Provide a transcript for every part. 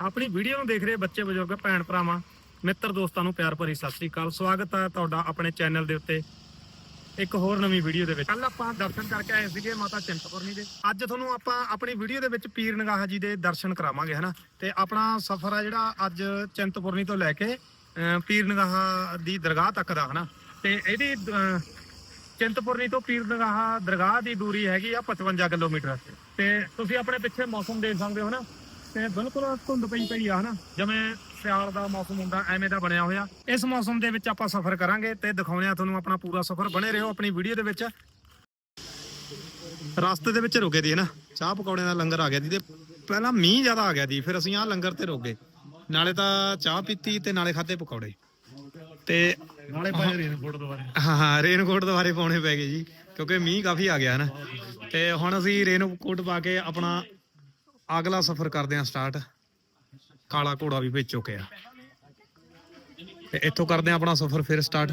ਆਪਣੀ ਵੀਡੀਓ ਨੂੰ ਦੇਖ ਰਹੇ ਬੱਚੇ ਬਜ਼ੁਰਗ ਭੈਣ ਭਰਾਵਾਂ ਮਿੱਤਰ ਦੋਸਤਾਂ ਨੂੰ ਪਿਆਰ ਭਰੀ ਸਤਿ ਸ੍ਰੀ ਅਕਾਲ। ਸਵਾਗਤ ਹੈ ਤੁਹਾਡਾ ਆਪਣੇ ਚੈਨਲ ਦੇ ਉੱਤੇ ਇੱਕ ਹੋਰ ਨਵੀਂ ਵੀਡੀਓ ਦੇ ਵਿੱਚ। ਕੱਲ ਆਪਾਂ ਦਰਸ਼ਨ ਕਰਕੇ ਆਏ ਸੀਗੇ ਮਾਤਾ ਚਿੰਤਪੁਰਨੀ ਦੇ। ਅੱਜ ਤੁਹਾਨੂੰ ਆਪਾਂ ਆਪਣੀ ਵੀਡੀਓ ਦੇ ਵਿੱਚ ਪੀਰ ਨਗਾਹ ਜੀ ਦੇ ਦਰਸ਼ਨ ਕਰਾਵਾਂਗੇ ਹਨਾ? ਤੇ ਆਪਣਾ ਸਫ਼ਰ ਆ ਜਿਹੜਾ ਅੱਜ ਚਿੰਤਪੁਰਨੀ ਤੋਂ ਲੈ ਕੇ ਅਹ, ਪੀਰ ਨਗਾਹ ਦੀ ਦਰਗਾਹ ਤੱਕ ਦਾ ਹਨਾ? ਤੇ ਇਹਦੀ ਚਿੰਤਪੁਰਨੀ ਤੋਂ ਪੀਰ ਨਗਾਹ ਦਰਗਾਹ ਦੀ ਦੂਰੀ ਹੈਗੀ ਆ 55 ਕਿਲੋਮੀਟਰ। ਤੇ ਤੁਸੀਂ ਆਪਣੇ ਪਿੱਛੇ ਮੌਸਮ ਦੇਖ ਸਕਦੇ ਹੋ ਨਾ ਤੇ ਬਿਲਕੁਲ ਧੁੰਦ ਪਈ ਪਈ ਆ ਹਨਾ। ਜਿਵੇਂ ਸਿਆਲ ਦਾ ਮੌਸਮ ਹੁੰਦਾ ਐਵੇਂ ਦਾ ਬਣਿਆ ਹੋਇਆ। ਇਸ ਮੌਸਮ ਦੇ ਵਿੱਚ ਆਪਾਂ ਸਫ਼ਰ ਕਰਾਂਗੇ ਤੇ ਦਿਖਾਉਣੇ ਆ ਤੁਹਾਨੂੰ ਆਪਣਾ ਪੂਰਾ ਸਫ਼ਰ। ਬਣੇ ਰਹੋ ਆਪਣੀ ਵੀਡੀਓ ਦੇ ਵਿੱਚ। ਰਸਤੇ ਦੇ ਵਿੱਚ ਰੁਕੇ ਦੀ ਹੈ ਨਾ ਚਾਹ ਪਕੌੜੇ ਦਾ ਲੰਗਰ ਆ ਗਿਆ ਦੀ ਤੇ ਪਹਿਲਾਂ ਮੀਂਹ ਜ਼ਿਆਦਾ ਆ ਗਿਆ ਦੀ ਫਿਰ ਅਸੀਂ ਆ ਲੰਗਰ ਤੇ ਰੁਕੇ ਨਾਲੇ ਤਾਂ ਚਾਹ ਪੀਤੀ ਤੇ ਨਾਲੇ ਖਾਦੇ ਪਕੌੜੇ। ਤੇ ਨਾਲੇ ਪਾਏ ਰੇਨਕੋਟ ਦੁਬਾਰੇ ਹਾਂ ਹਾਂ ਰੇਨਕੋਟ ਦੁਬਾਰੇ ਪਾਉਣੇ ਪੈ ਗਏ ਜੀ ਕਿਉਂਕਿ ਮੀਂਹ ਕਾਫੀ ਆ ਗਿਆ ਨਾ ਤੇ ਹੁਣ ਅਸੀਂ ਰੇਨਕੋਟ ਪਾ ਕੇ ਆਪਣਾ ਅਗਲਾ ਸਫ਼ਰ ਕਰਦੇ ਹਾਂ ਸਟਾਰਟ ਕਾਲਾ ਘੋੜਾ ਵੀ ਭੇਜ ਚੁੱਕੇ ਆ ਤੇ ਇੱਥੋਂ ਕਰਦੇ ਹਾਂ ਆਪਣਾ ਸਫ਼ਰ ਫਿਰ ਸਟਾਰਟ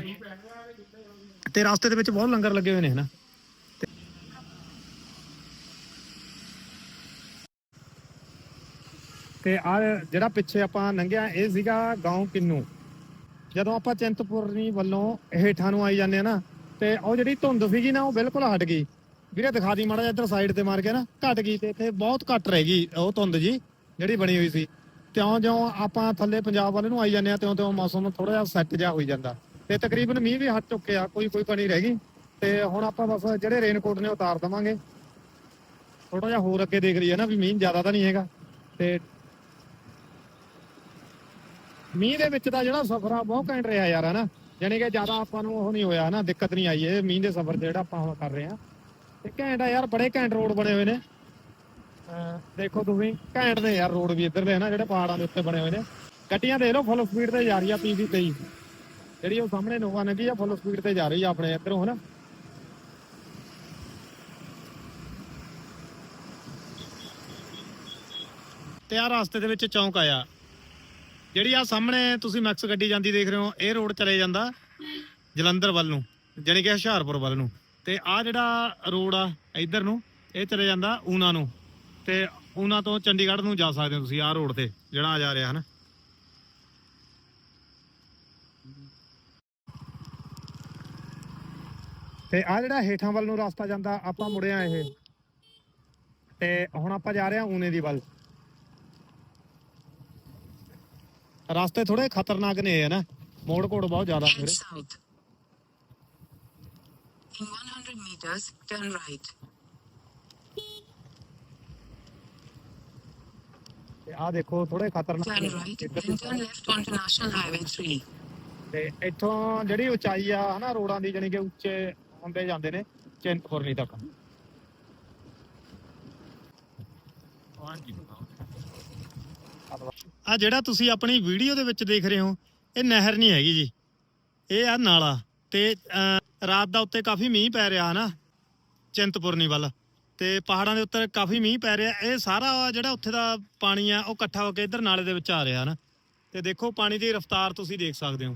ਤੇ ਰਸਤੇ ਦੇ ਵਿੱਚ ਬਹੁਤ ਲੰਗਰ ਲੱਗੇ ਹੋਏ ਨੇ ਹਨਾ ਤੇ- ਤੇ ਆ ਜਿਹੜਾ ਪਿੱਛੇ ਆਪਾਂ ਲੰਘਿਆ ਇਹ ਸੀਗਾ گاؤں ਕਿੰਨੂ ਜਦੋਂ ਆਪਾਂ ਚਿੰਤਪੁਰਨੀ ਵੱਲੋਂ ਹੇਠਾਂ ਨੂੰ ਆਈ ਜਾਂਦੇ ਆ ਨਾ ਤੇ ਉਹ ਜਿਹੜੀ ਧੁੰਦ ਸੀਗੀ ਨਾ ਉਹ ਬਿਲਕੁਲ ਹਟ ਗਈ ਵੀਰੇ ਦਿਖਾ ਦੀ ਮਾੜਾ ਜਿਹਾ ਇੱਧਰ ਸਾਈਡ ਤੇ ਮਾਰ ਕੇ ਨਾ, ਘਟ ਗਈ ਤੇ ਇੱਥੇ ਬਹੁਤ ਘੱਟ ਰਹਿ ਗਈ, ਉਹ ਧੁੰਦ ਜੀ, ਜਿਹੜੀ ਬਣੀ ਹੋਈ ਸੀ। ਤਿਉਂ ਜਿਉਂ ਆਪਾਂ ਥੱਲੇ ਪੰਜਾਬ ਵੱਲ ਨੂੰ ਆਈ ਜਾਂਦੇ ਆ ਤਿਉਂ ਤਿਉਂ ਮੌਸਮ ਥੋੜਾ ਜਿਹਾ ਸੈੱਟ ਜਿਹਾ ਹੋਈ ਜਾਂਦਾ। ਤੇ ਤਕਰੀਬਨ ਮੀਂਹ ਵੀ ਹਟ ਚੁੱਕੇ ਕੋਈ ਕੋਈ ਕਣੀ ਰਹਿ ਗਈ। ਤੇ ਹੁਣ ਆਪਾਂ ਬਸ ਜਿਹੜੇ ਰੇਨਕੋਟ ਨੇ ਉਤਾਰ ਦਵਾਂਗੇ। ਥੋੜਾ ਜਿਹਾ ਹੋਰ ਅੱਗੇ ਦੇਖ ਲਈਏ ਨਾ ਵੀ ਮੀਂਹ ਜ਼ਿਆਦਾ ਤਾਂ ਨਹੀਂ ਹੈਗਾ। ਤੇ ਮੀਂਹ ਦੇ ਵਿੱਚ ਦਾ ਜਿਹੜਾ ਸਫ਼ਰ ਆ ਬਹੁਤ ਘੈਂਟ ਰਿਹਾ ਯਾਰ ਹਨਾ ਯਾਨੀ ਕਿ ਜ਼ਿਆਦਾ ਆਪਾਂ ਨੂੰ ਉਹ ਨਹੀਂ ਹੋਇਆ ਹਨਾ ਦਿੱਕਤ ਨਹੀਂ ਆਈ, ਇਹ ਮੀਂਹ ਦੇ ਸਫ਼ਰ ਜਿਹੜਾ ਆਪਾਂ ਹੁਣ ਕਰ ਰਹੇ ਆ ਤੇ ਘੈਂਟ ਆ ਯਾਰ ਬੜੇ ਘੈਂਟ ਰੋਡ ਬਣੇ ਹੋਏ ਨੇ। ਅਹ ਦੇਖੋ ਤੁਸੀਂ ਘੈਂਟ ਨੇ ਯਾਰ ਰੋਡ ਵੀ ਇੱਧਰ ਦੇ ਹਨਾ ਜਿਹੜੇ ਪਹਾੜਾਂ ਦੇ ਉੱਤੇ ਬਣੇ ਹੋਏ ਨੇ। ਗੱਡੀਆਂ ਦੇਖ ਲਓ ਫੁੱਲ ਸਪੀਡ ਤੇ ਜਾ ਰਹੀ ਆ ਪੀਵੀ 23 ਜਿਹੜੀ ਉਹ ਸਾਹਮਣੇ ਨੋਵਾ ਨਦੀ ਆ ਫੁੱਲ ਸਪੀਡ ਤੇ ਜਾ ਰਹੀ ਆ ਆਪਣੇ ਇੱਧਰੋਂ ਹਨਾ। ਤੇ ਆ ਰਸਤੇ ਦੇ ਵਿੱਚ ਚੌਂਕ ਆਇਆ। ਜਿਹੜੀ ਆ ਸਾਹਮਣੇ ਤੁਸੀਂ ਮੈਕਸ ਗੱਡੀ ਜਾਂਦੀ ਦੇਖ ਰਹੇ ਹੋ ਇਹ ਰੋਡ ਚਲੇ ਜਾਂਦਾ ਜਲੰਧਰ ਵੱਲ ਨੂੰ ਜਾਣੀ ਕਿ ਹੁਸ਼ਿਆਰਪੁਰ ਵੱਲ ਨੂੰ। ਤੇ ਆ ਜਿਹੜਾ ਰੋਡ ਆ ਇੱਧਰ ਨੂੰ, ਇਹ ਚਲੇ ਜਾਂਦਾ ਊਨਾ ਨੂੰ। ਤੇ ਊਨਾ ਤੋਂ ਚੰਡੀਗੜ੍ਹ ਨੂੰ ਜਾ ਸਕਦੇ ਹੋ ਤੁਸੀਂ ਆ ਰੋਡ ਤੇ, ਜਿਹੜਾ ਆ ਜਾ ਰਿਹਾ, ਹਨ? ਤੇ ਆ ਜਿਹੜਾ ਹੇਠਾਂ ਵੱਲ ਨੂੰ ਰਸਤਾ ਜਾਂਦਾ, ਆਪਾਂ ਮੁੜਿਆ ਇਹ। ਤੇ ਹੁਣ ਆਪਾਂ ਜਾ ਰਹੇ ਹਾਂ ਊਨੇ ਦੀ ਵੱਲ। ਰਸਤੇ ਥੋੜੇ ਖਤਰਨਾਕ ਨੇ ਹੈ ਨਾ ਮੋੜ ਘੋੜ ਬਹੁਤ ਜ਼ਿਆਦਾ Head In 100 meters, turn right. ਤੇ ਆ ਦੇਖੋ ਥੋੜੇ ਖਤਰਨਾਕ Turn right, ਇੱਧਰ then turn left onto National Highway 3. ਤੇ ਇੱਥੋਂ ਜਿਹੜੀ ਉਚਾਈ ਆ ਹਨਾ ਰੋਡਾਂ ਦੀ ਜਾਨੀ ਕਿ ਉੱਚੇ ਹੁੰਦੇ ਜਾਂਦੇ ਨੇ ਚਿੰਤਪੁਰਨੀ ਤੱਕ ਆ ਜਿਹੜਾ ਤੁਸੀਂ ਆਪਣੀ ਵੀਡੀਓ ਦੇ ਵਿੱਚ ਦੇਖ ਰਹੇ ਹੋ ਇਹ ਨਹਿਰ ਨਹੀਂ ਹੈਗੀ ਜੀ ਇਹ ਆ ਨਾਲਾ ਤੇ ਅਹ, ਰਾਤ ਦਾ ਉੱਤੇ ਕਾਫੀ ਮੀਂਹ ਪੈ ਰਿਹਾ ਹਨਾ ਚਿੰਤਪੁਰਨੀ ਵੱਲ। ਤੇ ਪਹਾੜਾਂ ਦੇ ਉੱਤੇ ਕਾਫੀ ਮੀਂਹ ਪੈ ਰਿਹਾ। ਇਹ ਸਾਰਾ ਜਿਹੜਾ ਉੱਥੇ ਦਾ ਪਾਣੀ ਆ, ਉਹ ਇਕੱਠਾ ਹੋ ਕੇ ਇੱਧਰ ਨਾਲੇ ਦੇ ਵਿੱਚ ਆ ਰਿਹਾ ਹਨਾ ਤੇ ਦੇਖੋ, ਪਾਣੀ ਦੀ ਰਫ਼ਤਾਰ ਤੁਸੀਂ ਦੇਖ ਸਕਦੇ ਹੋ।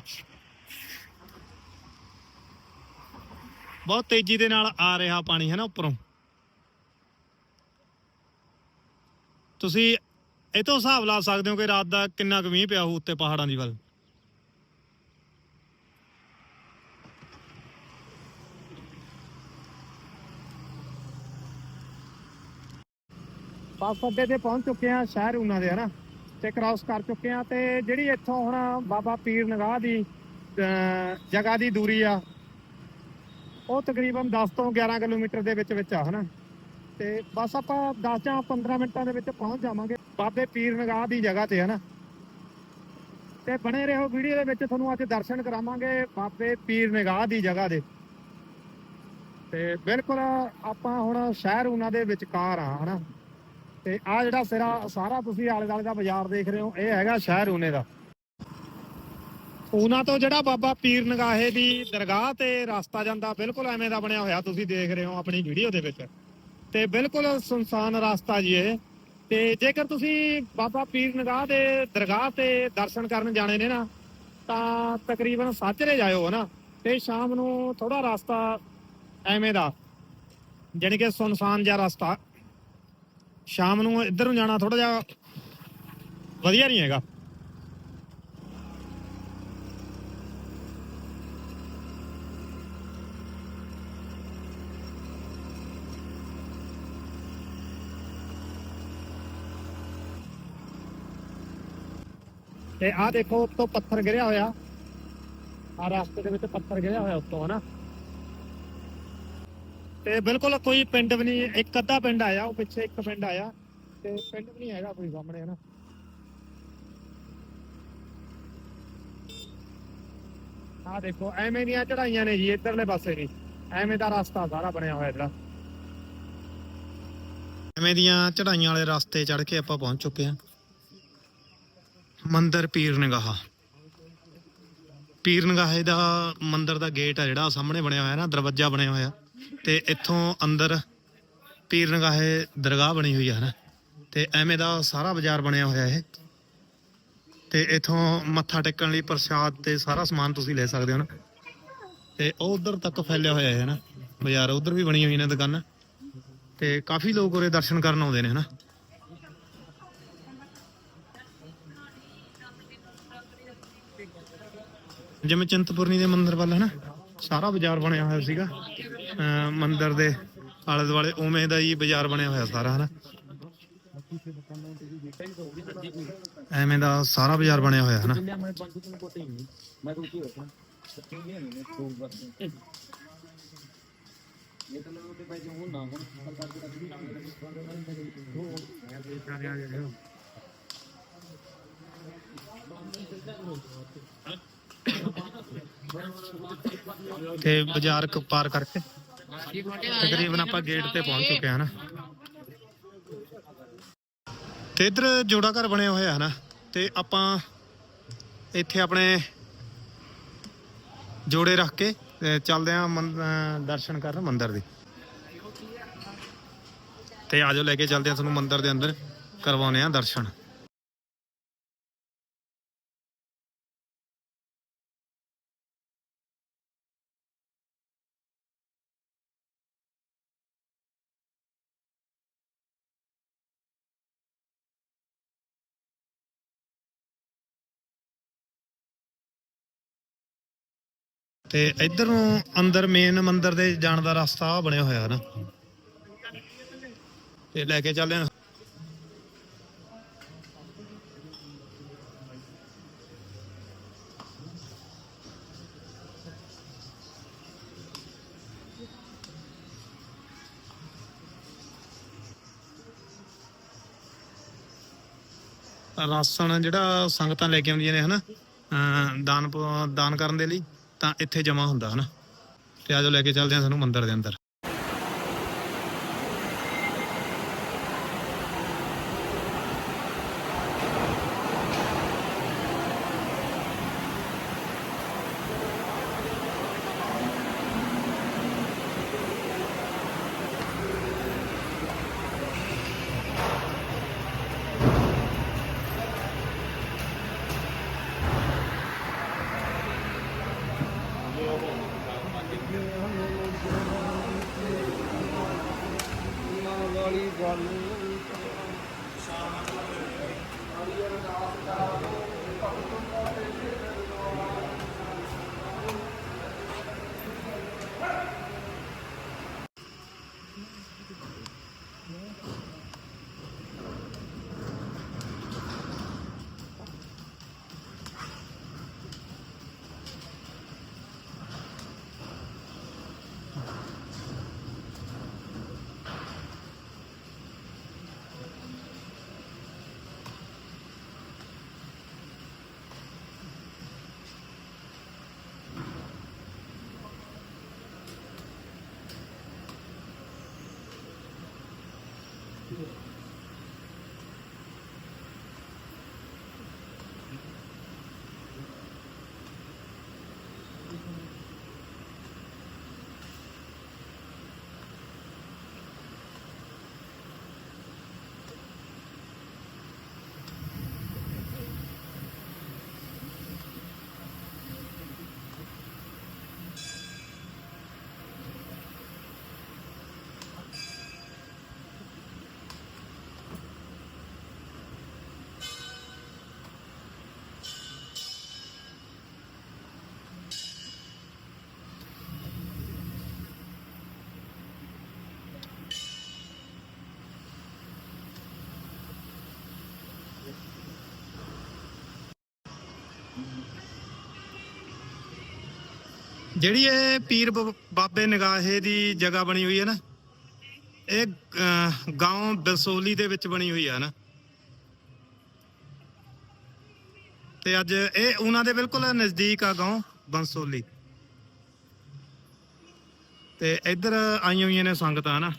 ਬਹੁਤ ਤੇਜ਼ੀ ਦੇ ਨਾਲ ਆ ਰਿਹਾ ਪਾਣੀ, ਹੈ ਨਾ, ਉੱਪਰੋਂ। ਤੁਸੀਂ ਇਹ ਤੋਂ ਹਿਸਾਬ ਲਾ ਸਕਦੇ ਹੋ ਕਿ ਰਾਤ ਦਾ ਕਿੰਨਾ ਕੁ ਮੀਂਹ ਪਿਆ ਹੋਊ ਉੱਤੇ ਪਹਾੜਾਂ ਦੀ ਵੱਲ। ਬੱਸ ਅੱਡੇ ਤੇ ਪਹੁੰਚ ਚੁੱਕੇ ਆ ਸ਼ਹਿਰ ਉਹਨਾਂ ਦੇ ਹਨਾ? ਤੇ ਕ੍ਰਾਸ ਕਰ ਚੁੱਕੇ ਆ ਤੇ ਜਿਹੜੀ ਇੱਥੋਂ ਹੁਣ ਬਾਬਾ ਪੀਰ ਨਗਾਹ ਦੀ ਅਹ, ਜਗ੍ਹਾ ਦੀ ਦੂਰੀ ਆ ਉਹ ਤਕਰੀਬਨ 10 ਤੋਂ 11 ਕਿਲੋਮੀਟਰ ਦੇ ਵਿੱਚ ਵਿੱਚ ਆ ਹਨਾ? ਤੇ ਬਸ ਆਪਾਂ 10 ਜਾਂ 15 ਮਿੰਟਾਂ ਦੇ ਵਿੱਚ ਪਹੁੰਚ ਜਾਵਾਂਗੇ ਬਾਬੇ ਪੀਰ ਨਗਾਹ ਦੀ ਜਗ੍ਹਾ ਤੇ ਹਨਾ? ਤੇ ਬਣੇ ਰਹੋ ਵੀਡੀਓ ਦੇ ਵਿੱਚ ਤੁਹਾਨੂੰ ਅੱਜ ਦਰਸ਼ਨ ਕਰਾਵਾਂਗੇ ਬਾਬੇ ਪੀਰ ਨਗਾਹ ਦੀ ਜਗ੍ਹਾ ਦੇ। ਤੇ ਬਿਲਕੁਲ ਆਪਾਂ ਹੁਣ ਸ਼ਹਿਰ ਉਹਨਾਂ ਦੇ ਵਿਚਕਾਰ ਆ ਹਨਾ? ਤੇ ਆ ਜਿਹੜਾ ਸਿਰਾ, ਸਾਰਾ ਤੁਸੀਂ ਆਲੇ ਦਾਲੇ ਦਾ ਬਾਜ਼ਾਰ ਦੇਖ ਰਹੇ ਹੋ, ਇਹ ਹੈਗਾ ਸ਼ਹਿਰ ਊਨੇ ਦਾ। ਊਨਾ ਤੋਂ ਜਿਹੜਾ ਬਾਬਾ ਪੀਰ ਨਗਾਹੇ ਦੀ ਦਰਗਾਹ ਤੇ ਰਸਤਾ ਜਾਂਦਾ, ਬਿਲਕੁਲ ਐਵੇਂ ਦਾ ਬਣਿਆ ਹੋਇਆ ਤੁਸੀਂ ਦੇਖ ਰਹੇ ਹੋ ਆਪਣੀ ਵੀਡੀਓ ਦੇ ਵਿੱਚ। ਤੇ ਬਿਲਕੁਲ ਸੁਨਸਾਨ ਰਸਤਾ ਜੀ ਇਹ। ਤੇ ਜੇਕਰ ਤੁਸੀਂ ਬਾਬਾ ਪੀਰ ਨਗਾਹ ਦੇ ਦਰਗਾਹ ਤੇ ਦਰਸ਼ਨ ਕਰਨ ਜਾਣੇ ਨੇ ਨਾ, ਤਾਂ ਤਕਰੀਬਨ ਸਾਜਰੇ ਜਾਇਓ ਹਨਾ ਤੇ ਸ਼ਾਮ ਨੂੰ ਥੋੜਾ ਰਸਤਾ ਐਵੇਂ ਦਾ, ਜਾਣੀ ਕਿ ਸੁਨਸਾਨ ਜਿਹਾ ਰਸਤਾ। ਸ਼ਾਮ ਨੂੰ ਇੱਧਰ ਨੂੰ ਜਾਣਾ ਥੋੜਾ ਜਿਹਾ ਵਧੀਆ ਨਹੀਂ ਹੈਗਾ। ਤੇ ਆਹ ਦੇਖੋ ਉੱਤੋਂ ਪੱਥਰ ਗਿਰਿਆ ਹੋਇਆ। ਆ ਰਸਤੇ ਦੇ ਵਿੱਚ ਪੱਥਰ ਗਿਰਿਆ ਹੋਇਆ ਉੱਤੋਂ, ਹਨਾ? ਤੇ ਬਿਲਕੁਲ ਕੋਈ ਪਿੰਡ ਵੀ ਨਹੀਂ, ਇੱਕ ਅੱਧਾ ਪਿੰਡ ਆਇਆ, ਉਹ ਪਿੱਛੇ ਇੱਕ ਪਿੰਡ ਆਇਆ, ਤੇ ਪਿੰਡ ਵੀ ਨਹੀਂ ਹੈਗਾ ਕੋਈ ਸਾਹਮਣੇ, ਹਨਾ। ਆ ਦੇਖੋ, ਐਵੇਂ ਦੀਆਂ ਚੜਾਈਆਂ ਨੇ ਜੀ, ਇੱਧਰਲੇ ਪਾਸੇ ਵੀ। ਐਵੇਂ ਦਾ ਰਸਤਾ ਸਾਰਾ ਬਣਿਆ ਹੋਇਆ ਜਿਹੜਾ। ਐਵੇਂ ਦੀਆਂ ਚੜਾਈਆਂ ਵਾਲੇ ਰਸਤੇ ਚੜ ਕੇ ਆਪਾਂ ਪਹੁੰਚ ਚੁੱਕੇ ਹਾਂ। ਮੰਦਰ ਪੀਰ ਨਿਗਾਹ। ਪੀਰ ਨਿਗਾਹੇ ਦਾ ਮੰਦਰ ਦਾ ਗੇਟ ਆ ਜਿਹੜਾ ਸਾਹਮਣੇ ਬਣਿਆ ਹੋਇਆ ਨਾ, ਦਰਵਾਜ਼ਾ ਬਣਿਆ ਹੋਇਆ। ਤੇ ਇੱਥੋਂ ਅੰਦਰ ਪੀਰ ਨਗਾਹੇ ਦਰਗਾਹ ਬਣੀ ਹੋਈ ਹੈ ਨਾ ਤੇ ਐਵੇਂ ਦਾ ਸਾਰਾ ਬਾਜ਼ਾਰ ਬਣਿਆ ਹੋਇਆ ਇਹ। ਤੇ ਇਥੋਂ ਮੱਥਾ ਟੇਕਣ ਲਈ ਪ੍ਰਸ਼ਾਦ ਤੇ ਸਾਰਾ ਸਮਾਨ ਤੁਸੀਂ ਲੈ ਸਕਦੇ ਹੋ ਨਾ ਤੇ ਉਹ ਉਧਰ ਤੱਕ ਫੈਲਿਆ ਹੋਇਆ ਹੈ ਨਾ ਬਾਜ਼ਾਰ ਉਧਰ ਵੀ ਬਣੀ ਹੋਈ ਨੇ ਦੁਕਾਨਾਂ। ਤੇ ਕਾਫੀ ਲੋਕ ਉਰੇ ਦਰਸ਼ਨ ਕਰਨ ਆਉਂਦੇ ਨੇ, ਹਨਾ? ਜਿਵੇਂ ਚਿੰਤਪੁਰਨੀ ਦੇ ਮੰਦਿਰ ਵੱਲ, ਹਨਾ? ਸਾਰਾ ਬਾਜ਼ਾਰ ਬਣਿਆ ਹੋਇਆ ਸੀਗਾ। ਮੰਦਿਰ ਦੇ ਆਲੇ ਦੁਆਲੇ ਉਵੇਂ ਦਾ ਹੀ ਬਾਜ਼ਾਰ ਬਣਿਆ ਹੋਇਆ ਸਾਰਾ, ਹਨਾ? ਐਵੇਂ ਦਾ ਸਾਰਾ ਬਾਜ਼ਾਰ ਬਣਿਆ ਹੋਇਆ, ਹਨਾ? ਤੇ ਬਾਜ਼ਾਰ ਪਾਰ ਕਰਕੇ? ਤਕਰੀਬਨ ਆਪਾਂ ਗੇਟ ਤੇ ਪਹੁੰਚ ਚੁੱਕੇ ਹਾਂ ਨਾ। ਤੇ ਇੱਧਰ ਜੋੜਾ ਘਰ ਬਣਿਆ ਹੋਇਆ ਹੈ ਨਾ, ਤੇ ਆਪਾਂ ਇੱਥੇ ਆਪਣੇ ਜੋੜੇ ਰੱਖ ਕੇ ਤੇ ਚੱਲਦੇ ਆਂ ਦਰਸ਼ਨ ਕਰਨ ਮੰਦਿਰ ਦੇ। ਤੇ ਆਜੋ ਲੈ ਕੇ ਚੱਲਦੇ ਆਂ ਤੁਹਾਨੂੰ ਮੰਦਿਰ ਦੇ ਅੰਦਰ ਕਰਵਾਉਨੇ ਆ ਦਰਸ਼ਨ। ਤੇ ਇੱਧਰ ਨੂੰ ਅੰਦਰ ਮੇਨ ਮੰਦਿਰ ਦੇ ਜਾਣ ਦਾ ਰਸਤਾ ਆਹ ਬਣਿਆ ਹੋਇਆ ਨਾ। ਤੇ ਲੈ ਕੇ ਚੱਲਦੇ ਆਂ ਰਾਸ਼ਨ ਜਿਹੜਾ ਸੰਗਤਾਂ ਲੈ ਕੇ ਆਉਂਦੀਆਂ ਨੇ ਹਨਾ ਅਮ ਦਾਨ ਦਾਨ ਕਰਨ ਦੇ ਲਈ। ਤਾਂ ਇੱਥੇ ਜਮਾ ਹੁੰਦਾ, ਹਨਾ? ਤੇ ਆਜੋ ਲੈ ਕੇ ਚੱਲਦੇ ਆ ਸਾਨੂੰ ਮੰਦਿਰ ਦੇ ਅੰਦਰ। all ਜਿਹੜੀ ਇਹ ਪੀਰ ਬ- ਬਾਬੇ ਨਗਾਹੇ ਦੀ ਜਗ੍ਹਾ ਬਣੀ ਹੋਈ ਹੈ ਨਾ ਇਹ گاؤں ਬਸੋਲੀ ਦੇ ਵਿੱਚ ਬਣੀ ਹੋਈ ਹੈ ਨਾ ਤੇ ਅੱਜ ਇਹ ਉਹਨਾਂ ਦੇ ਬਿਲਕੁਲ ਨਜ਼ਦੀਕ ਆ گاؤں ਬੰਸੋਲੀ ਤੇ ਇੱਧਰ ਆਈਆਂ ਹੋਈਆਂ ਨੇ ਸੰਗਤਾਂ ਨਾ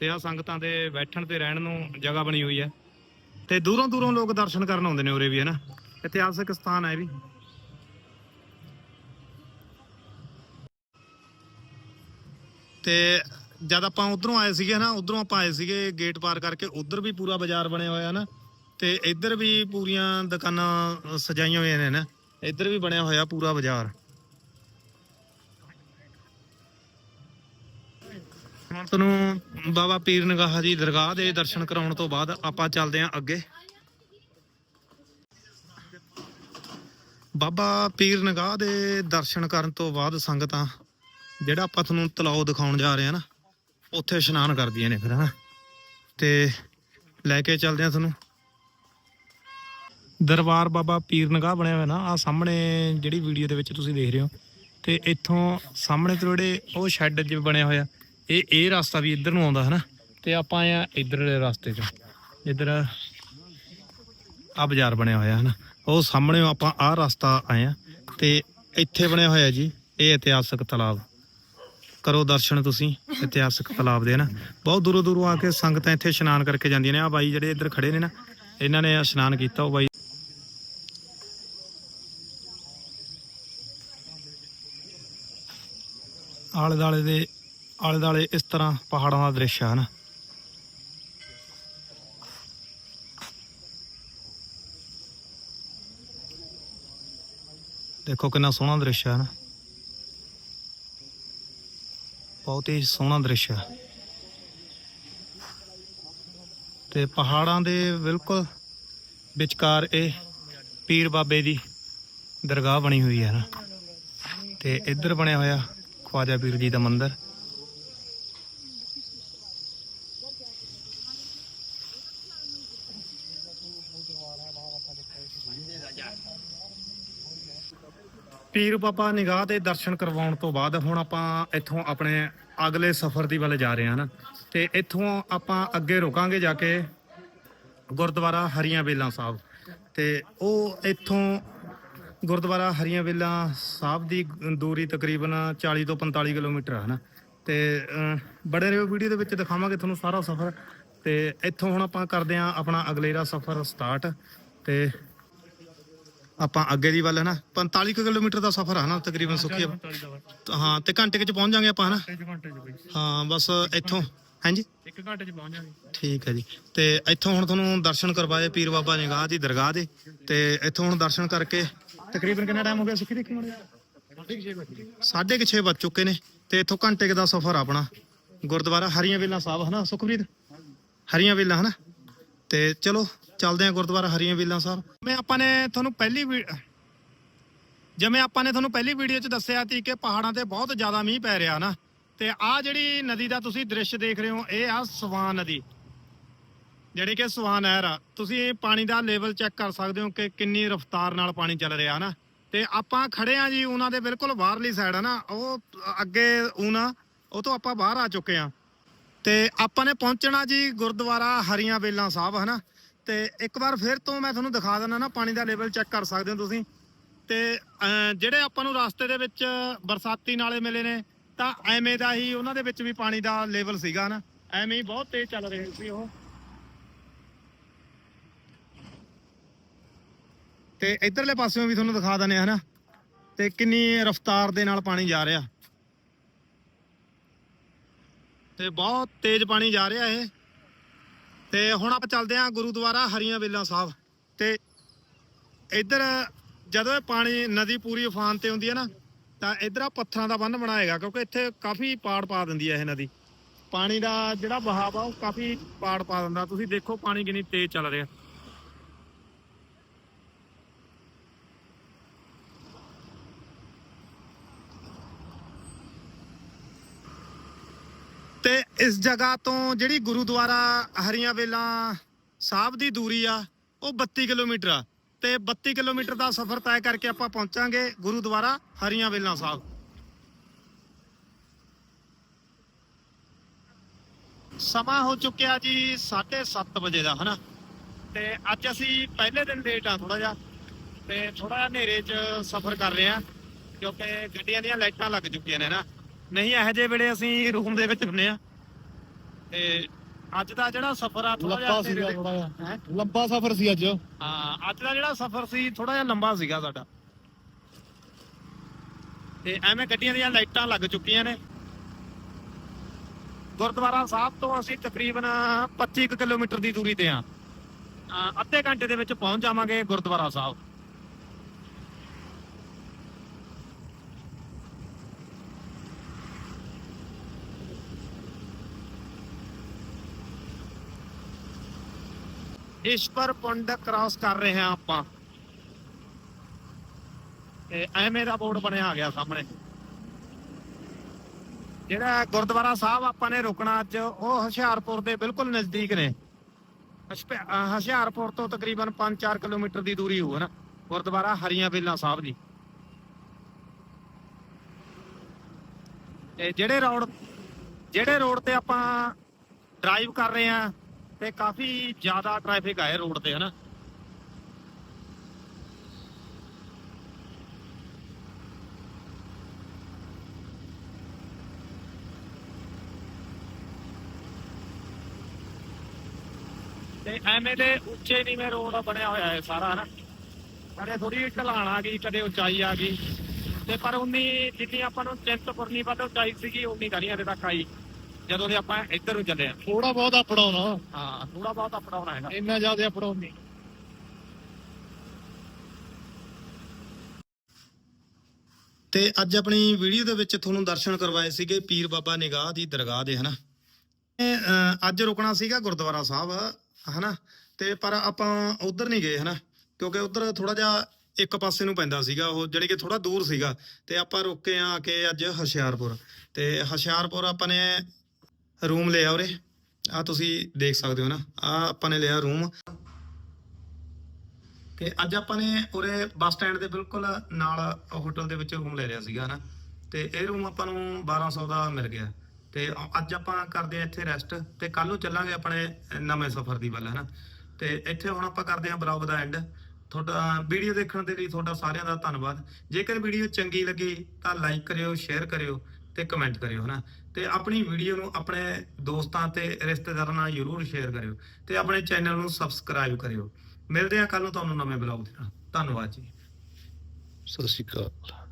ਤੇ ਆ ਸੰਗਤਾਂ ਦੇ ਬੈਠਣ ਤੇ ਰਹਿਣ ਨੂੰ ਜਗ੍ਹਾ ਬਣੀ ਹੋਈ ਹੈ ਤੇ ਦੂਰੋਂ ਦੂਰੋਂ ਲੋਕ ਦਰਸ਼ਨ ਕਰਨ ਆਉਂਦੇ ਨੇ ਉਰੇ ਵੀ ਹੈ ਨਾ ਇਤਿਹਾਸਕ ਸਥਾਨ ਹੈ ਇਹ ਵੀ ਤੇ ਜਦ ਆਪਾਂ ਉਧਰੋਂ ਆਏ ਸੀਗੇ ਨਾ, ਉਧਰੋਂ ਆਪਾਂ ਆਏ ਸੀਗੇ ਗੇਟ ਪਾਰ ਕਰਕੇ, ਉਧਰ ਵੀ ਪੂਰਾ ਬਾਜ਼ਾਰ ਬਣਿਆ ਹੋਇਆ ਨਾ, ਤੇ ਇੱਧਰ ਵੀ ਪੂਰੀਆਂ ਦੁਕਾਨਾਂ ਸਜਾਈਆਂ ਹੋਈਆਂ ਨੇ ਨਾ, ਇੱਧਰ ਵੀ ਬਣਿਆ ਹੋਇਆ ਪੂਰਾ ਬਾਜ਼ਾਰ। ਹੁਣ ਤੁਹਾਨੂੰ ਬਾਬਾ ਪੀਰ ਨਗਾਹ ਦੀ ਦਰਗਾਹ ਦੇ ਦਰਸ਼ਨ ਕਰਾਉਣ ਤੋਂ ਬਾਅਦ ਆਪਾਂ ਚੱਲਦੇ ਆਂ ਅੱਗੇ। ਬਾਬਾ ਪੀਰ ਨਗਾਹ ਦੇ ਦਰਸ਼ਨ ਕਰਨ ਤੋਂ ਬਾਅਦ ਸੰਗਤਾਂ ਜਿਹੜਾ ਆਪਾਂ ਤੁਹਾਨੂੰ ਤਲਾਉ ਦਿਖਾਉਣ ਜਾ ਰਹੇ ਹਾਂ ਨਾ, ਉੱਥੇ ਇਸ਼ਨਾਨ ਕਰਦੀਆਂ ਨੇ ਫਿਰ, ਹਨਾ? ਤੇ ਲੈ ਕੇ ਚੱਲਦੇ ਆ ਤੁਹਾਨੂੰ। ਦਰਬਾਰ ਬਾਬਾ ਪੀਰ ਨਗਾਹ ਬਣਿਆ ਹੋਇਆ ਨਾ ਆ ਸਾਹਮਣੇ ਜਿਹੜੀ ਵੀਡੀਓ ਦੇ ਵਿੱਚ ਤੁਸੀਂ ਦੇਖ ਰਹੇ ਹੋ। ਤੇ ਇੱਥੋਂ ਸਾਹਮਣੇ ਤੋਂ ਜਿਹੜੇ ਉਹ ਸ਼ੈੱਡ ਜਿਹਾ ਬਣਿਆ ਹੋਇਆ, ਇਹ ਇਹ ਰਸਤਾ ਵੀ ਇੱਧਰ ਨੂੰ ਆਉਂਦਾ ਹੈ ਨਾ ਤੇ ਆਪਾਂ ਆ ਇੱਧਰਲੇ ਰਸਤੇ 'ਚ। ਇੱਧਰ ਆ ਬਾਜ਼ਾਰ ਬਣਿਆ ਹੋਇਆ ਹੈ ਨਾ ਉਹ ਸਾਹਮਣੇ ਆਪਾਂ ਆਹ ਰਸਤਾ ਆਏ ਆ ਤੇ ਇੱਥੇ ਬਣਿਆ ਹੋਇਆ ਜੀ, ਇਹ ਇਤਿਹਾਸਕ ਤਲਾਬ। ਕਰੋ ਦਰਸ਼ਨ ਤੁਸੀਂ, ਇਤਿਹਾਸਕ ਤਲਾਬ ਦੇ ਨਾ? ਬਹੁਤ ਦੂਰੋਂ ਦੂਰੋਂ ਆ ਕੇ ਸੰਗਤਾਂ ਇੱਥੇ ਇਸ਼ਨਾਨ ਕਰਕੇ ਜਾਂਦੀਆਂ ਨੇ। ਆ ਬਾਈ ਜਿਹੜੇ ਇੱਧਰ ਖੜੇ ਨੇ ਨਾ, ਇਹਨਾਂ ਨੇ ਇਸ਼ਨਾਨ ਕੀਤਾ, ਉਹ ਬਾਈ ਆਲੇ ਦਾਲੇ ਦੇ ਆਲੇ ਦਾਲੇ ਇਸ ਤਰ੍ਹਾਂ ਪਹਾੜਾਂ ਦਾ ਦ੍ਰਿਸ਼ ਹੈ ਨਾ? ਦੇਖੋ ਕਿੰਨਾ ਸੋਹਣਾ ਦ੍ਰਿਸ਼ ਹੈ ਨਾ? ਬਹੁਤ ਹੀ ਸੋਹਣਾ ਦ੍ਰਿਸ਼ ਹੈ। ਤੇ ਪਹਾੜਾਂ ਦੇ ਬਿਲਕੁਲ ਵਿਚਕਾਰ ਇਹ ਪੀਰ ਬਾਬੇ ਦੀ ਦਰਗਾਹ ਬਣੀ ਹੋਈ ਹੈ ਨਾ। ਤੇ ਇੱਧਰ ਬਣਿਆ ਹੋਇਆ ਖਵਾਜਾ ਪੀਰ ਜੀ ਦਾ ਮੰਦਿਰ। ਪੀਰ ਬਾਬਾ ਨਿਗਾਹ ਦੇ ਦਰਸ਼ਨ ਕਰਵਾਉਣ ਤੋਂ ਬਾਅਦ ਹੁਣ ਆਪਾਂ ਇੱਥੋਂ ਆਪਣੇ ਅਗਲੇ ਸਫ਼ਰ ਦੀ ਵੱਲ ਜਾ ਰਹੇ ਹਾਂ ਨਾ। ਤੇ ਇੱਥੋਂ ਆਪਾਂ ਅੱਗੇ ਰੁਕਾਂਗੇ ਜਾ ਕੇ ਗੁਰਦੁਆਰਾ ਹਰੀਆਂ ਬੇਲਾਂ ਸਾਹਿਬ। ਤੇ ਉਹ ਇੱਥੋਂ ਗੁਰਦੁਆਰਾ ਹਰੀਆਂ ਬੇਲਾਂ ਸਾਹਿਬ ਦੀ ਦੂਰੀ ਤਕਰੀਬਨ 40 ਤੋਂ 45 ਕਿਲੋਮੀਟਰ ਹੈ ਨਾ। ਤੇ ਬੜੇ ਰਹੋ ਵੀਡੀਓ ਦੇ ਵਿੱਚ, ਦਿਖਾਵਾਂਗੇ ਤੁਹਾਨੂੰ ਸਾਰਾ ਸਫ਼ਰ। ਤੇ ਇੱਥੋਂ ਹੁਣ ਆਪਾਂ ਕਰਦੇ ਆਂ ਆਪਣਾ ਅਗਲੇਰਾ ਸਫ਼ਰ ਸਟਾਰਟ। ਤੇ ਆਪਾਂ ਅੱਗੇ ਦੀ ਵੱਲ ਹੈ ਨਾ 45 ਕੁ ਕਿਲੋਮੀਟਰ ਦਾ ਸਫ਼ਰ ਨਾ ਤਕਰੀਬਨ ਸੁੱਕੀ ਹਾਂ ਤੇ ਘੰਟੇ ਕੁ ਚ ਪਹੁੰਚ ਜਾਾਂਗੇ ਆਪਾਂ ਹਨਾ ਘੰਟੇ ਚ ਬਈ। ਹਾਂ ਬਸ ਇੱਥੋਂ ਹਾਂਜੀ? ਇੱਕ ਘੰਟੇ ਚ ਪਹੁੰਚ ਜਾਵਾਂਗੇ ਠੀਕ ਹੈ ਜੀ। ਤੇ ਇੱਥੋਂ ਹੁਣ ਤੁਹਾਨੂੰ ਦਰਸ਼ਨ ਕਰਵਾਏ ਪੀਰ ਬਾਬਾ ਨਿਗਾਹ ਦੀ ਦਰਗਾਹ ਦੇ। ਤੇ ਇੱਥੋਂ ਹੁਣ ਦਰਸ਼ਨ ਕਰਕੇ ਤਕਰੀਬਨ ਕਿੰਨਾ ਟਾਈਮ ਹੋ ਗਿਆ ਸੁੱਕੀ ਦੇਖੀ ਮੜੇ ਸਾਢੇ ਕੁ ਛੇ ਵੱਜ ਚੁੱਕੇ ਨੇ ਤੇ ਇੱਥੋਂ ਘੰਟੇ ਕੁ ਦਾ ਸਫ਼ਰ ਆ ਆਪਣਾ। ਗੁਰਦੁਆਰਾ ਹਰੀਆਂ ਵੇਲਾਂ ਸਾਹਿਬ ਹਨਾ ਸੁਖਪ੍ਰੀਤ ਹਰੀਆਂ ਵੇਲਾਂ ਹਨਾ ਤੇ ਚਲੋ ਚੱਲਦੇ ਆ ਗੁਰਦੁਆਰਾ ਹਰੀਆਂ ਵੇਲਾਂ ਸਾਹਿਬ। ਮੈਂ ਆਪਾਂ ਨੇ ਤੁਹਾਨੂੰ ਪਹਿਲੀ ਜਿਵੇਂ ਆਪਾਂ ਨੇ ਤੁਹਾਨੂੰ ਪਹਿਲੀ ਵੀਡੀਓ 'ਚ ਦੱਸਿਆ ਸੀ ਕਿ ਪਹਾੜਾਂ ਤੇ ਬਹੁਤ ਜ਼ਿਆਦਾ ਮੀਂਹ ਪੈ ਰਿਹਾ ਨਾ, ਤੇ ਆਹ ਜਿਹੜੀ ਨਦੀ ਦਾ ਤੁਸੀਂ ਦ੍ਰਿਸ਼ ਦੇਖ ਰਹੇ ਹੋ, ਇਹ ਆ ਸਵਾਨ ਨਦੀ। ਜਿਹੜੀ ਕਿ ਸਵਾਨ ਨਹਿਰ ਆ। ਤੁਸੀਂ ਪਾਣੀ ਦਾ ਲੈਵਲ ਚੈੱਕ ਕਰ ਸਕਦੇ ਹੋ ਕਿ ਕਿੰਨੀ ਰਫ਼ਤਾਰ ਨਾਲ ਪਾਣੀ ਚੱਲ ਰਿਹਾ ਨਾ। ਤੇ ਆਪਾਂ ਖੜੇ ਆ ਜੀ, ਉਹਨਾਂ ਦੇ ਬਿਲਕੁਲ ਬਾਹਰਲੀ ਸਾਈਡ ਆ ਨਾ। ਉਹ ਅੱਗੇ ਉਹਨਾਂ ਉਹ ਤੋਂ ਆਪਾਂ ਬਾਹਰ ਆ ਚੁੱਕੇ ਆ ਤੇ ਆਪਾਂ ਨੇ ਪਹੁੰਚਣਾ ਜੀ ਗੁਰਦੁਆਰਾ ਹਰੀਆਂ ਵੇਲਾਂ ਸਾਹਿਬ, ਹਨਾ? ਤੇ ਇੱਕ ਵਾਰ ਫਿਰ ਤੋਂ ਮੈਂ ਤੁਹਾਨੂੰ ਦਿਖਾ ਦਿੰਦਾ ਨਾ, ਪਾਣੀ ਦਾ ਲੈਵਲ ਚੈੱਕ ਕਰ ਸਕਦੇ ਹੋ ਤੁਸੀਂ। ਤੇ ਜਿਹੜੇ ਆਪਾਂ ਨੂੰ ਰਸਤੇ ਦੇ ਵਿੱਚ ਬਰਸਾਤੀ ਨਾਲੇ ਮਿਲੇ ਨੇ, ਤਾਂ ਐਵੇਂ ਦਾ ਹੀ ਉਹਨਾਂ ਦੇ ਵਿੱਚ ਵੀ ਪਾਣੀ ਦਾ ਲੈਵਲ ਸੀਗਾ ਨਾ। ਐਵੇਂ ਹੀ ਬਹੁਤ ਤੇਜ਼ ਚੱਲ ਰਹੇ ਸੀ ਉਹ। ਤੇ ਇਧਰਲੇ ਪਾਸਿਓਂ ਵੀ ਤੁਹਾਨੂੰ ਦਿਖਾ ਦਿੰਦੇ ਆ, ਹਨਾ। ਤੇ ਕਿੰਨੀ ਰਫ਼ਤਾਰ ਦੇ ਨਾਲ ਪਾਣੀ ਜਾ ਰਿਹਾ। ਤੇ ਬਹੁਤ ਤੇਜ਼ ਪਾਣੀ ਜਾ ਰਿਹਾ ਇਹ। ਤੇ ਹੁਣ ਆਪਾਂ ਚੱਲਦੇ ਆਂ ਗੁਰਦੁਆਰਾ ਹਰੀਆਂ ਵੇਲਾਂ ਸਾਹਿਬ। ਤੇ ਇੱਧਰ ਜਦੋਂ ਇਹ ਪਾਣੀ ਨਦੀ ਪੂਰੀ ਉਫਾਨ ਤੇ ਹੁੰਦੀ ਹੈ ਨਾ, ਤਾਂ ਇੱਧਰ ਆ ਪੱਥਰਾਂ ਦਾ ਬੰਨ ਬਣਾਏਗਾ ਕਿਉਂਕਿ ਇੱਥੇ ਕਾਫੀ ਪਾੜ ਪਾ ਦਿੰਦੀ ਹੈ ਇਹ ਨਦੀ। ਪਾਣੀ ਦਾ ਜਿਹੜਾ ਬਹਾਵ ਆ ਉਹ ਕਾਫੀ ਪਾੜ ਪਾ ਦਿੰਦਾ। ਤੁਸੀਂ ਦੇਖੋ ਪਾਣੀ ਕਿੰਨੀ ਤੇਜ਼ ਚੱਲ ਰਿਹਾ। ਇਸ ਜਗ੍ਹਾ ਤੋਂ ਜਿਹੜੀ ਗੁਰਦੁਆਰਾ ਹਰੀਆਂ ਵੇਲਾਂ ਸਾਹਿਬ ਦੀ ਦੂਰੀ ਆ, ਉਹ 32 ਕਿਲੋਮੀਟਰ ਆ। ਤੇ 32 ਕਿਲੋਮੀਟਰ ਦਾ ਸਫ਼ਰ ਤੈਅ ਕਰਕੇ ਆਪਾਂ ਪਹੁੰਚਾਂਗੇ ਗੁਰਦੁਆਰਾ ਹਰੀਆਂ ਵੇਲਾਂ ਸਾਹਿਬ। ਸਮਾਂ ਹੋ ਚੁੱਕਿਆ ਜੀ 7:30 ਵਜੇ ਦਾ, ਹਨਾ? ਤੇ ਅੱਜ ਅਸੀਂ ਪਹਿਲੇ ਦਿਨ ਲੇਟ ਆ ਥੋੜਾ ਜਿਹਾ, ਤੇ ਥੋੜਾ ਜਿਹਾ ਹਨੇਰੇ 'ਚ ਸਫ਼ਰ ਕਰ ਰਹੇ ਆ, ਕਿਉਂਕਿ ਗੱਡੀਆਂ ਦੀਆਂ ਲਾਈਟਾਂ ਲੱਗ ਚੁੱਕੀਆਂ ਨੇ ਨਾ। ਨਹੀਂ, ਇਹੋ ਜਿਹੇ ਵੇਲੇ ਅਸੀਂ ਰੂਮ ਦੇ ਵਿੱਚ ਹੁੰਨੇ ਆ। ਤੇ ਅੱਜ ਦਾ ਜਿਹੜਾ ਸਫ਼ਰ ਆ ਥੋੜਾ ਜਿਹਾ ਲੰਬਾ ਸੀਗਾ ਹਨੇਰੇ ਥੋੜਾ ਜਿਹਾ। ਹੈਂ? ਲੰਬਾ ਸਫ਼ਰ ਸੀ ਅੱਜ। ਹਾਂ ਅੱਜ ਦਾ ਜਿਹੜਾ ਸਫ਼ਰ ਸੀ ਥੋੜਾ ਜਿਹਾ ਲੰਬਾ ਸੀਗਾ ਸਾਡਾ। ਤੇ ਐਵੇਂ ਗੱਡੀਆਂ ਦੀਆਂ ਲਾਈਟਾਂ ਲੱਗ ਚੁੱਕੀਆਂ ਨੇ। ਗੁਰਦੁਆਰਾ ਸਾਹਿਬ ਤੋਂ ਅਸੀਂ ਤਕਰੀਬਨ 25 ਕੁ ਕਿਲੋਮੀਟਰ ਦੀ ਦੂਰੀ ਤੇ ਆ ਅੱਧੇ ਘੰਟੇ ਦੇ ਵਿੱਚ ਪਹੁੰਚ ਜਾਵਾਂਗੇ ਗੁਰਦੁਆਰਾ ਸਾਹਿਬ। ਈਸ਼ਵਰ ਪੁੰਡ ਕ੍ਰਾਸ ਕਰ ਰਹੇ ਹਾਂ ਆਪਾਂ। ਤੇ ਐਵੇਂ ਦਾ ਬੋਰਡ ਬਣਿਆ ਆ ਗਿਆ ਸਾਹਮਣੇ। ਜਿਹੜਾ ਗੁਰਦੁਆਰਾ ਸਾਹਿਬ ਆਪਾਂ ਨੇ ਰੁਕਣਾ ਅੱਜ, ਉਹ ਹੁਸ਼ਿਆਰਪੁਰ ਦੇ ਬਿਲਕੁਲ ਨਜ਼ਦੀਕ ਨੇ। ਹੁਸ਼ਿਆਰਪੁਰ ਤੋਂ ਤਕਰੀਬਨ 5-4 ਕਿਲੋਮੀਟਰ ਦੀ ਦੂਰੀ ਹੋਊ ਨਾ? ਗੁਰਦੁਆਰਾ ਹਰੀਆਂ ਬੇਲਾਂ ਸਾਹਿਬ ਜੀ। ਤੇ ਜਿਹੜੇ ਰੋਡ ਜਿਹੜੇ ਰੋਡ ਤੇ ਆਪਾਂ ਡਰਾਈਵ ਕਰ ਰਹੇ ਆ ਤੇ ਕਾਫੀ ਜ਼ਿਆਦਾ ਟ੍ਰੈਫਿਕ ਹੈ ਰੋਡ ਤੇ, ਹਨਾ? ਤੇ ਐਵੇਂ ਦੇ ਉੱਚੇ ਨੀਵੇਂ ਰੋਡ ਬਣਿਆ ਹੋਇਆ ਹੈ ਸਾਰਾ, ਹਨਾ? ਕਦੇ ਥੋੜੀ ਢਲਾਣ ਆ ਗਈ, ਕਦੇ ਉਚਾਈ ਆ ਗਈ। ਤੇ ਪਰ ਉਨੀ ਜਿੰਨੀ ਆਪਾਂ ਨੂੰ ਚਿੰਤਪੁਰਨੀ ਵੱਲ ਉਚਾਈ ਸੀਗੀ, ਉਨੀ ਨਹੀਂ ਹਜੇ ਤੱਕ ਆਈ। ਜਦੋਂ ਦੇ ਆਪਾਂ ਇੱਧਰ ਨੂੰ ਚੱਲੇ ਆ। ਥੋੜਾ ਬਹੁਤ ਅਪੜਾਉਣਾ ਹਾਂ ਥੋੜਾ ਬਹੁਤ ਅਪ ਡਾਊਨ ਹੈਗਾ। ਇੰਨਾ ਜ਼ਿਆਦਾ ਅਪੜਾਉਣ ਨਹੀਂ। ਤੇ ਅੱਜ ਆਪਣੀ ਵੀਡੀਓ ਦੇ ਵਿੱਚ ਤੁਹਾਨੂੰ ਦਰਸ਼ਨ ਕਰਵਾਏ ਸੀਗੇ ਪੀਰ ਬਾਬਾ ਨਿਗਾਹ ਦੀ ਦਰਗਾਹ ਦੇ ਹਨਾ? ਅੱਜ ਰੁਕਣਾ ਸੀਗਾ ਗੁਰਦੁਆਰਾ ਸਾਹਿਬ ਹਨਾ? ਤੇ ਪਰ ਆਪਾਂ ਉਧਰ ਨਹੀਂ ਗਏ ਹਨਾ? ਕਿਉਂਕਿ ਉਧਰ ਥੋੜਾ ਜਿਹਾ ਇੱਕ ਪਾਸੇ ਨੂੰ ਪੈਂਦਾ ਸੀਗਾ ਉਹ ਜਿਹੜੀ ਕਿ ਥੋੜਾ ਦੂਰ ਸੀਗਾ। ਤੇ ਆਪਾਂ ਰੁਕੇ ਆ ਕੇ ਅੱਜ ਹੁਸ਼ਿਆਰਪੁਰ। ਤੇ ਹੁਸ਼ਿਆਰਪੁਰ ਆਪਾਂ ਨੇ ਰੂਮ ਲਿਆ ਉਰੇ। ਆ ਤੁਸੀਂ ਦੇਖ ਸਕਦੇ ਹੋ ਨਾ। ਆ ਆਪਾਂ ਨੇ ਲਿਆ ਰੂਮ। ਤੇ ਅੱਜ ਆਪਾਂ ਨੇ ਉਰੇ ਬੱਸ ਸਟੈਂਡ ਦੇ ਬਿਲਕੁਲ ਨਾਲ ਹੋਟਲ ਦੇ ਵਿੱਚ ਰੂਮ ਲੈ ਲਿਆ ਸੀਗਾ ਨਾ। ਤੇ ਇਹ ਰੂਮ ਆਪਾਂ ਨੂੰ 1200 ਦਾ ਮਿਲ ਗਿਆ। ਤੇ ਅੱਜ ਆਪਾਂ ਕਰਦੇ ਆ ਇੱਥੇ ਰੈਸਟ। ਤੇ ਕੱਲ ਨੂੰ ਚੱਲਾਂਗੇ ਆਪਣੇ ਨਵੇਂ ਸਫ਼ਰ ਦੀ ਵੱਲ ਹਨਾ ਤੇ ਇੱਥੇ ਹੁਣ ਆਪਾਂ ਕਰਦੇ ਆ ਬਲੌਗ ਦਾ ਐਂਡ। ਤੁਹਾਡਾ ਵੀਡੀਓ ਦੇਖਣ ਦੇ ਲਈ ਤੁਹਾਡਾ ਸਾਰਿਆਂ ਦਾ ਧੰਨਵਾਦ। ਜੇਕਰ ਵੀਡੀਓ ਚੰਗੀ ਲੱਗੀ ਤਾਂ ਲਾਈਕ ਕਰਿਓ, ਸ਼ੇਅਰ ਕਰਿਓ ਤੇ ਕਮੈਂਟ ਕਰਿਓ ਹਨਾ ਤੇ ਆਪਣੀ ਵੀਡੀਓ ਨੂੰ ਆਪਣੇ ਦੋਸਤਾਂ ਤੇ ਰਿਸ਼ਤੇਦਾਰਾਂ ਨਾਲ ਜਰੂਰ ਸ਼ੇਅਰ ਕਰਿਓ ਤੇ ਆਪਣੇ ਚੈਨਲ ਨੂੰ ਸਬਸਕ੍ਰਾਈਬ ਕਰਿਓ। ਮਿਲਦੇ ਆ ਕੱਲ ਨੂੰ ਤੁਹਾਨੂੰ ਨਵੇਂ ਬਲੌਗ ਦੇ ਨਾਲ। ਧੰਨਵਾਦ ਜੀ। ਸਤਿ ਸ਼੍ਰੀ ਅਕਾਲ।